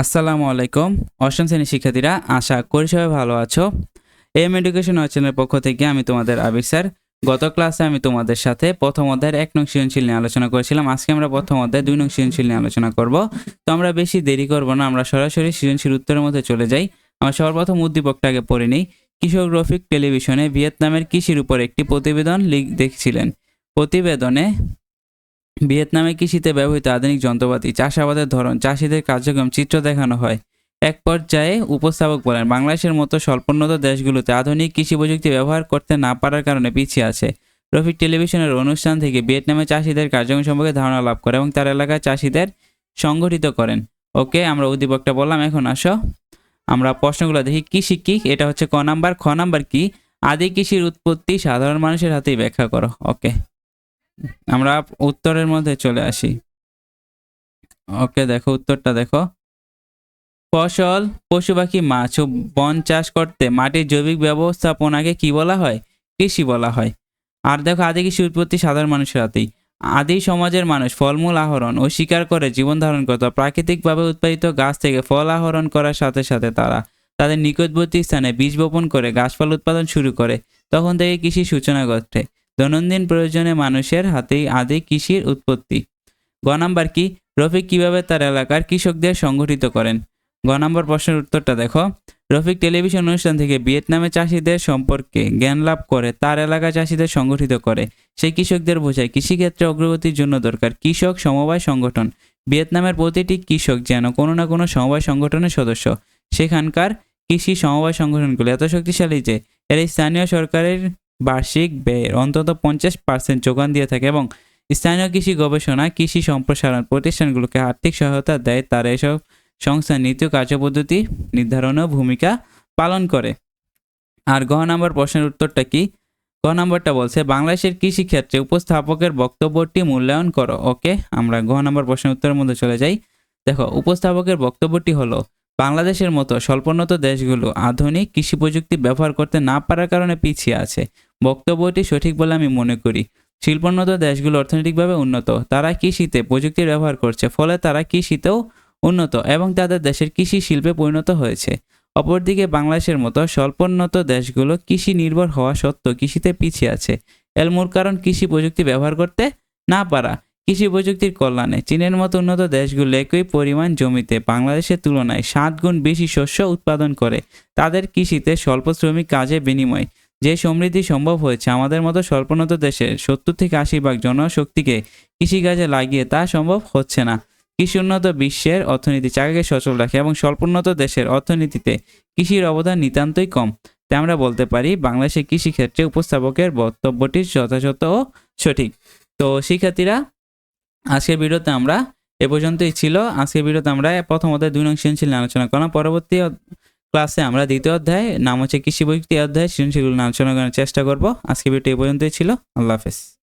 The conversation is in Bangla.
আসসালামু আলাইকুম। অষ্টম শ্রেণির শিক্ষার্থীরা, আশা করি সবাই ভালো আছো। এম এডুকেশন চ্যানেলের পক্ষ থেকে আমি তোমাদের আবির স্যার। গত ক্লাসে আমি তোমাদের সাথে প্রথম অধ্যায়ের এক নং সৃজনশীল নিয়ে আলোচনা করেছিলাম। আজকে আমরা প্রথম অধ্যায় দুই নং সৃজনশীল নিয়ে আলোচনা করব। তো আমরা বেশি দেরি করব না, আমরা সরাসরি সৃজনশীল উত্তরের মধ্যে চলে যাই। আমরা সর্বপ্রথম উদ্দীপকটা আগে পড়ে নিই। কৃষক রফিক টেলিভিশনে ভিয়েতনামের কৃষির উপর একটি প্রতিবেদন লিখ দেখছিলেন। প্রতিবেদনে ভিয়েতনামে কৃষিতে ব্যবহৃত আধুনিক যন্ত্রপাতি, চাষাবাদের ধরন, চাষিদের কার্যক্রম, চিত্র দেখানো হয়। এক পর্যায়ে উপস্থাপক বলেন, বাংলাদেশের মতো স্বল্পোন্নত দেশগুলোতে আধুনিক কৃষি প্রযুক্তি ব্যবহার করতে না পারার কারণে পিছিয়ে আছে। রফিক টেলিভিশনের অনুষ্ঠান থেকে ভিয়েতনামে চাষিদের কার্যক্রম সম্পর্কে ধারণা লাভ করে এবং তার এলাকায় চাষিদের সংগঠিত করেন। ওকে, আমরা উদ্দীপকটা বললাম, এখন আসো। আমরা প্রশ্নগুলো দেখি কৃষি কি এটা হচ্ছে ক নাম্বার। খ নাম্বার কি? আদি কৃষির উৎপত্তি সাধারণ মানুষের হাতেই ব্যাখ্যা করো। ওকে। আমরা উত্তরের মধ্যে চলে আসি। ওকে, দেখো উত্তরটা দেখো। ফসল, পশু পাখি, মাছ ও বন চাষ করতে মাটির জৈবিক ব্যবস্থাপনাকে কি বলা হয়? কৃষি বলা হয়। আর দেখো, আদি কৃষি উৎপত্তি সাধারণ মানুষের হাতেই। আদি সমাজের মানুষ ফলমূল আহরণ ও শিকার করে জীবন ধারণ করত। প্রাকৃতিকভাবে উৎপাদিত গাছ থেকে ফল আহরণ করার সাথে সাথে তারা তাদের নিকটবর্তী স্থানে বীজ বপন করে গাছপালা উৎপাদন শুরু করে। তখন থেকে কৃষি সূচনা ঘটে। দৈনন্দিন প্রয়োজনে মানুষের হাতেই আদি কৃষির উৎপত্তি। গ নাম্বার কি? রফিক কীভাবে তার এলাকার কৃষকদের সংগঠিত করেন? গ নাম্বার প্রশ্নের উত্তরটা দেখো। রফিক টেলিভিশন অনুষ্ঠান থেকে ভিয়েতনামে চাষিদের সম্পর্কে জ্ঞান লাভ করে তার এলাকা চাষিদের সংগঠিত করে। সেই কৃষকদের বোঝায়, কৃষিক্ষেত্রে অগ্রগতির জন্য দরকার কৃষক সমবায় সংগঠন। ভিয়েতনামের প্রতিটি কৃষক যেন কোনো না কোনো সমবায় সংগঠনের সদস্য। সেখানকার কৃষি সমবায় সংগঠনগুলো এত শক্তিশালী যে, এর স্থানীয় সরকারের বার্ষিক ব্যয়ের অন্তত পঞ্চাশ পার্সেন্ট যোগান দিয়ে থাকে এবং স্থানীয় কৃষি গবেষণা, কৃষি সম্প্রসারণ প্রতিষ্ঠানগুলোকে আর্থিক সহায়তা দেয়। তারা এসব সংস্থা নীতি কার্যপদ্ধতি নির্ধারণেও ভূমিকা পালন করে। আর গ নম্বর প্রশ্নের উত্তরটা কি? গ নম্বরটা বলছে, বাংলাদেশের কৃষি ক্ষেত্রে উপস্থাপকের বক্তব্যটি মূল্যায়ন করো। ওকে, আমরা গ নম্বর প্রশ্নের উত্তরের মধ্যে চলে যাই। দেখো, উপস্থাপকের বক্তব্যটি হলো, বাংলাদেশের মতো স্বল্পোন্নত দেশগুলো আধুনিক কৃষি প্রযুক্তি ব্যবহার করতে না পারার কারণে পিছিয়ে আছে। বক্তব্যটি সঠিক বলে আমি মনে করি। শিল্পোন্নত দেশগুলো অর্থনৈতিকভাবে উন্নত। তারা কৃষিতে প্রযুক্তির ব্যবহার করছে, ফলে তারা কৃষিতেও উন্নত এবং তাদের দেশের কৃষি শিল্পে পরিণত হয়েছে। অপরদিকে বাংলাদেশের মতো স্বল্পোন্নত দেশগুলো কৃষি নির্ভর হওয়া সত্ত্বেও কৃষিতে পিছিয়ে আছে। এর মূল কারণ কৃষি প্রযুক্তি ব্যবহার করতে না পারা। কৃষি প্রযুক্তির কল্যাণে চীনের মতো উন্নত দেশগুলো একই পরিমাণ জমিতে বাংলাদেশের তুলনায় সাত গুণ বেশি শস্য উৎপাদন করে। তাদের কৃষিতে স্বল্প শ্রমিক কাজে বিনিময় যে সমৃদ্ধি সম্ভব হয়েছে আমাদের মতো স্বল্পোন্নত দেশের সত্তর থেকে আশি ভাগ জনশক্তিকে কৃষিকাজে লাগিয়ে তা সম্ভব হচ্ছে না। কৃষি উন্নত বিশ্বের অর্থনীতি চাকাকে সচল রাখে এবং স্বল্পোন্নত দেশের অর্থনীতিতে কৃষির অবদান নিতান্তই কম। তাই আমরা বলতে পারি, বাংলাদেশের কৃষিক্ষেত্রে উপস্থাপকের বক্তব্যটি যথাযথ ও সঠিক। তো শিক্ষার্থীরা, আজকের ভিডিওতে আমরা এ পর্যন্তই ছিল। আজকের ভিডিওতে আমরা প্রথমত দুই নং সৃজনশীল আলোচনা করলাম। পরবর্তী ক্লাসে আমরা দ্বিতীয় অধ্যায়, নাম হচ্ছে কৃষি প্রযুক্তি অধ্যায়, সৃজনশীল আলোচনা করার চেষ্টা করব। আজকে ভিডিওটি এ পর্যন্তই ছিল। আল্লাহ হাফেজ।